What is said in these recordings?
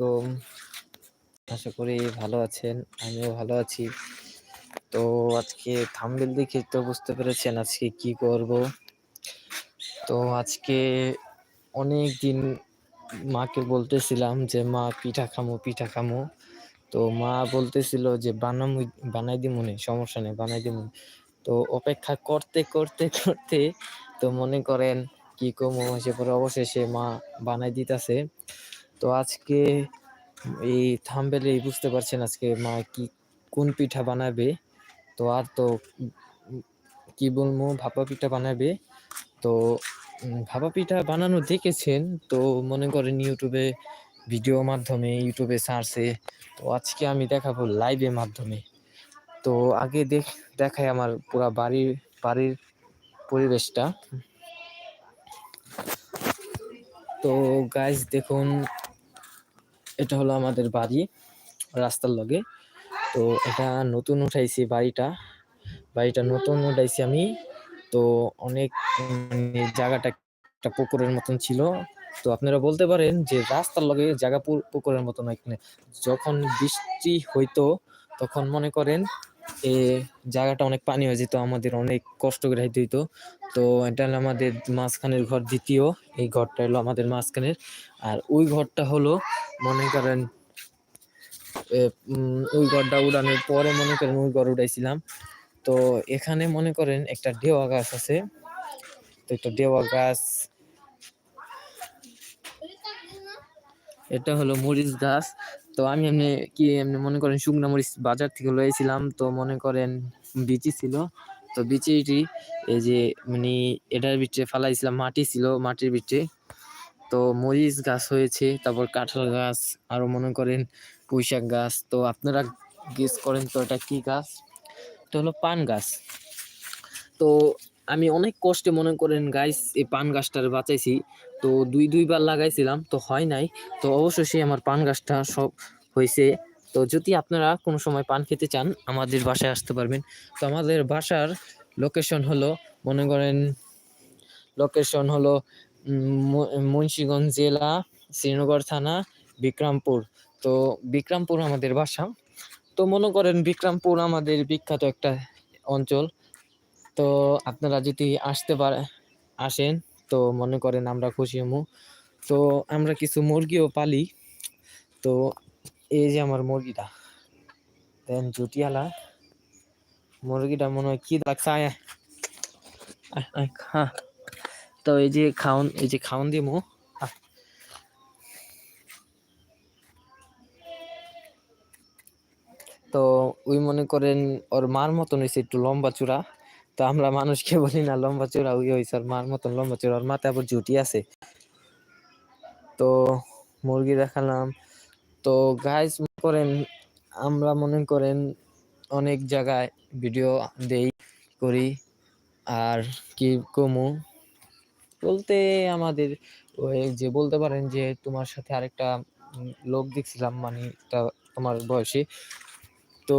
তো আশা করি ভালো আছেন, আমিও ভালো আছি। তো আজকে থাম্বনেল দেখে তো বুঝতে পেরেছেন আজকে কি করব। তো আজকে অনেক দিন মাকে বলতেছিলাম যে, মা, পিঠা খামো পিঠা খামো। তো মা বলতেছিল যে বানাম বানাই দিমুনি সমস্যা নেই, বানাই দিমুনি তো অপেক্ষা করতে করতে করতে তো মনে করেন কি কমো, সে পরে অবশেষে মা বানাই দিতেছে। তো আজকে এই থাম্বেলেই বুঝতে পারছেন আজকে মা কি, কোন পিঠা বানাবে? তো আর তো কি বলব, ভাপা পিঠা বানাবে। তো ভাপা পিঠা বানানো দেখেছেন, তো মনে করেন ইউটিউবে ভিডিও মাধ্যমে ইউটিউবে সার্চে তো আজকে আমি দেখাবো লাইভের মাধ্যমে। তো আগে দেখ, দেখাই আমার পুরা বাড়ির বাড়ির পরিবেশটা। তো গাইজ দেখুন এটা হলো আমাদের বাড়ি, রাস্তার লগে। তো এটা নতুন উঠাইছি বাড়িটা। বাড়িটা নতুন উঠাইছি আমি। তো অনেক মানে জায়গাটা একটা পুকুরের মতন ছিল। তো আপনারা বলতে পারেন যে রাস্তার লগে জায়গা পুকুরের মতন এখানে। যখন বৃষ্টি হইতো, তখন মনে করেন এ জায়গাটা অনেক পানি হয়ে যেত, আমাদের অনেক কষ্ট করে হাইতে হইতো। তো এটা হলো আমাদের মাঝখানের ঘর, দ্বিতীয়। এই ঘরটা হলো আমাদের মাঝখানের। আর ওই ঘরটা হলো, মনে করেন ওই ঘরটা উড়ানোর পরে মনে করেন ওই ঘর উঠাইছিলাম তো এখানে মনে করেন একটা ডেওয়া গাছ আছে। তো একটা ডেওয়া গাছ এটা হলো মরিচ গাছ। তো আমি এমনি কি এমনি মনে করেন শুকনা মরিচ বাজার থেকে লয়েছিলাম তো মনে করেন বিচি ছিল। তো বিচিটি এই যে মানে এটার ভিতরে ফালাইছিলাম, মাটি ছিল মাটির ভিতরে। তো মরিচ গাছ হয়েছে, তারপর কাঁঠাল গাছ, আরও মনে করেন পুঁইশাক গাছ। তো আপনারা গেস করেন তো এটা কি গাছ? এটা হলো পান গাছ। তো আমি অনেক কষ্টে মনে করেন গাইস এই পান গাছটার বাঁচাইছি। তো দুই, দুইবার লাগাইছিলাম, তো হয় নাই। তো অবশ্যই আমার পান গাছটা সব হয়েছে তো যদি আপনারা কোনো সময় পান খেতে চান, আমাদের বাসায় আসতে পারবেন। তো আমাদের বাসার লোকেশন হলো, মনে করেন লোকেশন হলো মুন্সীগঞ্জ জেলা, শ্রীনগর থানা, বিক্রমপুর। তো বিক্রমপুর আমাদের বাসা। তো মনে করেন, বিক্রমপুর আমাদের বিখ্যাত একটা অঞ্চল। তো আপনারা যদি আসতে পারে, আসেন, তো মনে করেন আমরা খুশি হমু। তো আমরা কিছু মুরগিও পালি। তো এই যে আমার মুরগিটা, দেন জুটিয়ালা। মুরগিটা মনে হয় কি লাগছে খা। তো এই যে খাওন, এই যে খাওন দিমু আয়। তো ওই মনে করেন ওর মার মতন হয়েছে একটু লম্বা চূড়া। তো আমরা মানুষকে বলি না, লম্বা চূড়া, ওই হয়েছে ওর মার মতন লম্বা চূড়া, ওর মাথায় আবার জুটি আছে। তো মুরগি দেখালাম। তো গাইস করেন, আমরা মনে করেন অনেক জায়গায় ভিডিও দেই, করি। আর কি কমু? বলতে আমাদের ওই যে বলতে পারেন যে তোমার সাথে আরেকটা লোক দেখছিলাম মানে তোমার বয়সী। তো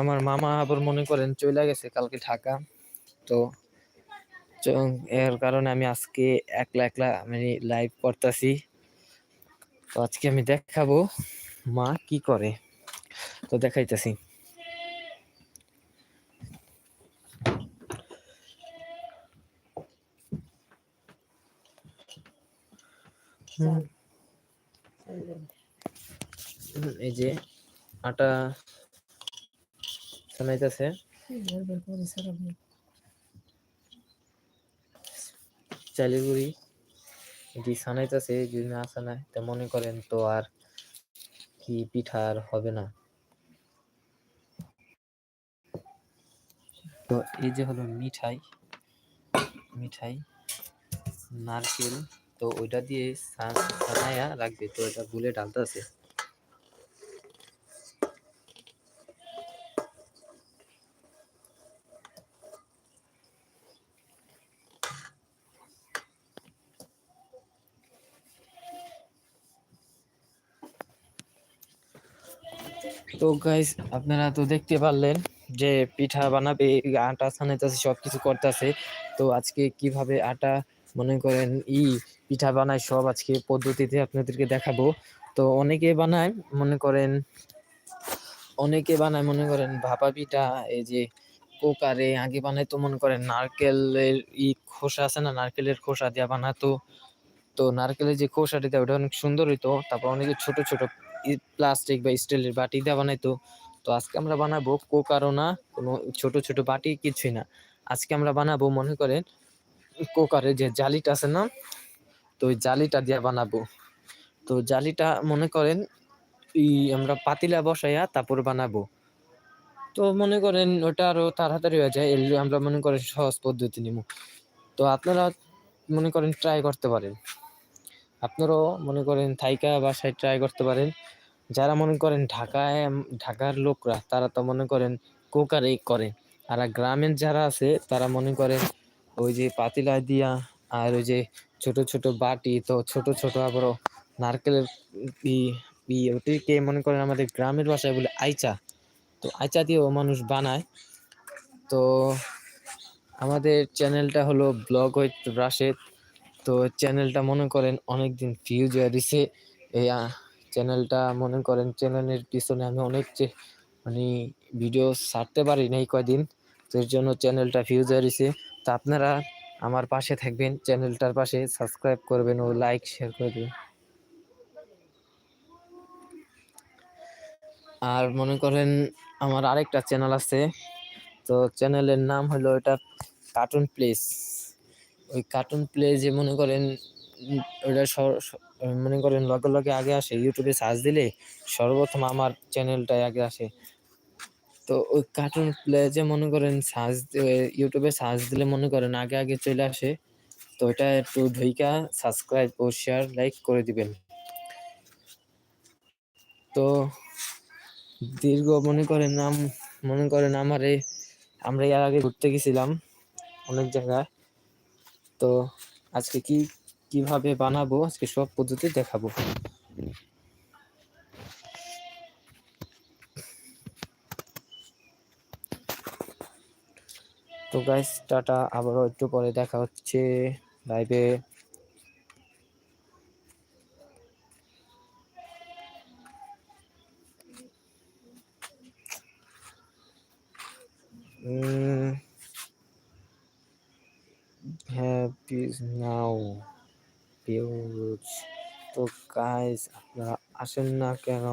আমার মামা আবার মনে করেন চলে গেছে কালকে ঢাকা। তো এর কারণে আমি আজকে একলা একলা মানে লাইভ করতেছি। তো আজকে আমি দেখাবো মা কি করে। তো দেখাইতেছি। এই যে আটা সানাইতেছে চালের গুঁড়ি এটি সানাইতেছে, যদি না সানায়, তা মনে করেন তো আর কি পিঠা আর হবে না। তো এই যে হলো মিঠাই মিঠাই, নারকেল, তো ওইটা দিয়ে সানায়া রাখবে, তো এটা গুলে ঢালতেছে তো গাইস আপনারা তো দেখতে পারলেন যে পিঠা বানাবে, আটা ছানাইতেছে সব কিছু করতেছে। তো আজকে কীভাবে আটা, মনে করেন ই পিঠা বানায়, সব আজকে পদ্ধতিতে আপনাদেরকে দেখাবো। তো অনেকে বানায়, মনে করেন, অনেকে বানায়, মনে করেন ভাপা পিঠা, এই যে কুকারে আগে বানাইতো মনে করেন নারকেলের ই খোসা আছে না, নারকেলের খোসা দিয়া বানাতো। তো নারকেলের যে খোসাটা দেয়, ওটা অনেক সুন্দর হইতো। তারপর অনেকে ছোট ছোট প্লাস্টিক বা স্টিলের বাটি দিয়ে বানাইতো তো। আজকে আমরা বানাবো কোকারও না কোনো ছোট ছোট বাটি কিছুই না। আজকে আমরা বানাবো, মনে করেন, কোকারের যে জালিটা আছে না, তো ওই জালিটা দিয়ে বানাবো। তো জালিটা, মনে করেন, ই আমরা পাতিলা বসাইয়া তারপর বানাবো। তো মনে করেন, ওটা আরও তাড়াতাড়ি হয়ে যায় আমরা মনে করেন সহজ পদ্ধতি নিব তো আপনারা মনে করেন ট্রাই করতে পারেন। আপনারাও মনে করেন থাইকা বাসায় ট্রাই করতে পারেন। যারা মনে করেন ঢাকায় ঢাকার লোকরা, তারা তো মনে করেন কুকারেই করে। আর গ্রামের যারা আছে, তারা মনে করেন ওই যে পাতিলা দিয়া আর ওই যে ছোট ছোট বাটি, তো ছোট ছোট আবার নারকেলের ওটিকে মনে করেন আমাদের গ্রামের ভাষায় বলে আইচা। তো আইচা দিয়েও মানুষ বানায়। তো আমাদের চ্যানেলটা হলো ব্লগ উইথ রাশেদ। তো চ্যানেলটা মনে করেন অনেক দিন ভিউজ হয়ে দিছে এই চ্যানেলটা মনে করেন চ্যানেলের পিছনে আমি অনেক মানে ভিডিও ছাড়তে পারি নাই কয়দিন, তো এর জন্য চ্যানেলটা ভিউজ হয়ে দিছে তো আপনারা আমার পাশে থাকবেন চ্যানেলটার পাশে সাবস্ক্রাইব করবেন ও লাইক শেয়ার করে দেবেন। আর মনে করেন আমার আরেকটা চ্যানেল আছে, তো চ্যানেলের নাম হলো এটা কার্টুন প্লেস ওই কার্টুন প্লে যে মনে করেন ওটা মনে করেন লগে লগে আগে আসে ইউটিউবে সার্চ দিলে সর্বপ্রথম আমার চ্যানেলটাই আগে আসে। তো ওই কার্টুন প্লে যে মনে করেন সার্চ ইউটিউবে সার্চ দিলে মনে করেন আগে আগে চলে আসে, তো এটা একটু ঢুইকা সাবস্ক্রাইব ও শেয়ার লাইক করে দিবেন। তো দীর্ঘ মনে করেন নাম মনে করেন আমারে, আমরা এর আগে ঘুরতে গেছিলাম অনেক জায়গায়। তো আজকে কি, কীভাবে বানাবো? আজকে সব পদ্ধতি দেখাবো। তো গাইস টাটা। আবারও একটু পরে দেখা হচ্ছে। লাইভে হ্যাপি নাও ভিউজ তো গাইস আপনারা আসেন না কেন